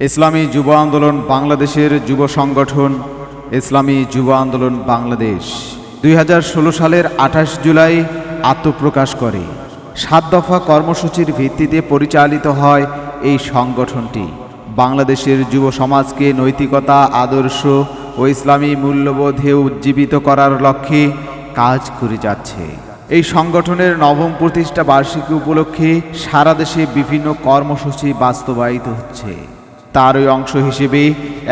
ইসলামী যুব আন্দোলন বাংলাদেশের যুব সংগঠন ইসলামী যুব আন্দোলন বাংলাদেশ দুই হাজার ষোলো সালের আঠাশ জুলাই আত্মপ্রকাশ করে। সাত দফা কর্মসূচির ভিত্তিতে পরিচালিত হয় এই সংগঠনটি। বাংলাদেশের যুব সমাজকে নৈতিকতা, আদর্শ ও ইসলামী মূল্যবোধে উজ্জীবিত করার লক্ষ্যে কাজ করে যাচ্ছে। এই সংগঠনের নবম প্রতিষ্ঠা বার্ষিকী উপলক্ষে সারা দেশে বিভিন্ন কর্মসূচি বাস্তবায়িত হচ্ছে। তারই অংশ হিসেবে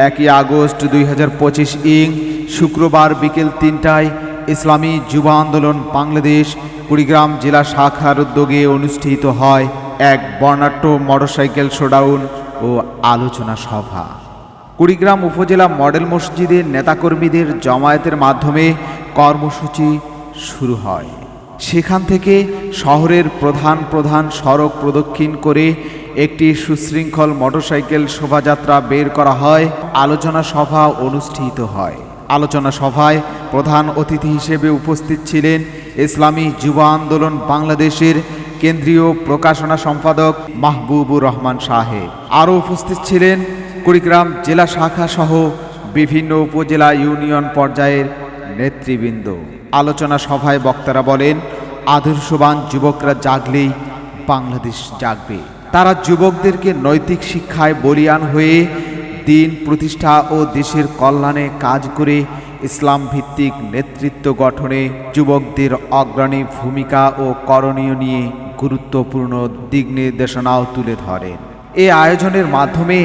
একই আগস্ট দুই হাজার পঁচিশ ইং শুক্রবার বিকেল তিনটায় ইসলামী যুব আন্দোলন বাংলাদেশ, কুড়িগ্রাম জেলা শাখার উদ্যোগে অনুষ্ঠিত হয় এক বর্ণাঢ্য মোটরসাইকেল শোডাউন ও আলোচনা সভা। কুড়িগ্রাম উপজেলা মডেল মসজিদের নেতাকর্মীদের জমায়েতের মাধ্যমে কর্মসূচি শুরু হয়। সেখান থেকে শহরের প্রধান প্রধান সড়ক প্রদক্ষিণ করে একটি সুশৃঙ্খল মোটরসাইকেল শোভাযাত্রা বের করা হয়। আলোচনা সভা অনুষ্ঠিত হয়। আলোচনা সভায় প্রধান অতিথি হিসেবে উপস্থিত ছিলেন ইসলামী যুব আন্দোলন বাংলাদেশের কেন্দ্রীয় প্রকাশনা সম্পাদক মাহবুবুর রহমান সাহেব আরও উপস্থিত ছিলেন কুড়িগ্রাম জেলা শাখা সহ বিভিন্ন উপজেলা ইউনিয়ন পর্যায়ের নেতৃবৃন্দ। আলোচনা সভায় বক্তারা বলেন, আদর্শবান যুবকরা জাগলেই বাংলাদেশ জাগবে। তারা যুবকদেরকে নৈতিক শিক্ষায় বলিয়ান হয়ে দিন, প্রতিষ্ঠা ও দেশের কল্যাণে কাজ করে ইসলাম ভিত্তিক নেতৃত্ব গঠনে যুবকদের অগ্রণী ভূমিকা ও করণীয় নিয়ে গুরুত্বপূর্ণ দিক নির্দেশনাও তুলে ধরেন। এ আয়োজনের মাধ্যমে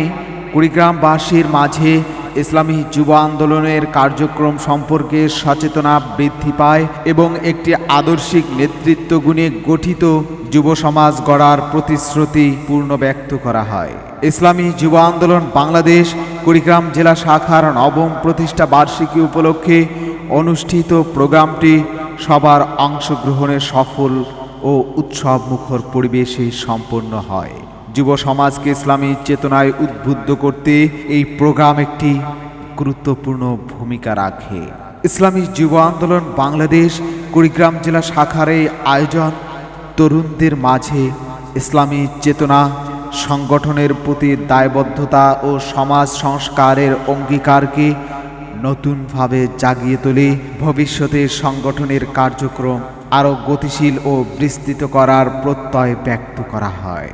কুড়িগ্রামবাসীর মাঝে ইসলামী যুব আন্দোলনের কার্যক্রম সম্পর্কে সচেতনা বৃদ্ধি পায় এবং একটি আদর্শিক নেতৃত্ব গুণে গঠিত যুব সমাজ গড়ার প্রতিশ্রুতি পূর্ণ ব্যক্ত করা হয়। ইসলামী যুব আন্দোলন বাংলাদেশ কুড়িগ্রাম জেলা শাখার নবম প্রতিষ্ঠা বার্ষিকী উপলক্ষে অনুষ্ঠিত প্রোগ্রামটি সবার অংশগ্রহণে সফল ও উৎসব মুখর পরিবেশে সম্পন্ন হয়। যুব সমাজকে ইসলামী চেতনায় উদ্বুদ্ধ করতে এই প্রোগ্রাম একটি গুরুত্বপূর্ণ ভূমিকা রাখে। ইসলামী যুব আন্দোলন বাংলাদেশ কুড়িগ্রাম জেলা শাখার এই আয়োজন তরুণদের মাঝে ইসলামী চেতনা সংগঠনের প্রতি দায়বদ্ধতা ও সমাজ সংস্কারের অঙ্গীকারকে নতুনভাবে জাগিয়ে তোলে। ভবিষ্যতে সংগঠনের কার্যক্রম আরও গতিশীল ও বিস্তৃত করার প্রত্যয় ব্যক্ত করা হয়।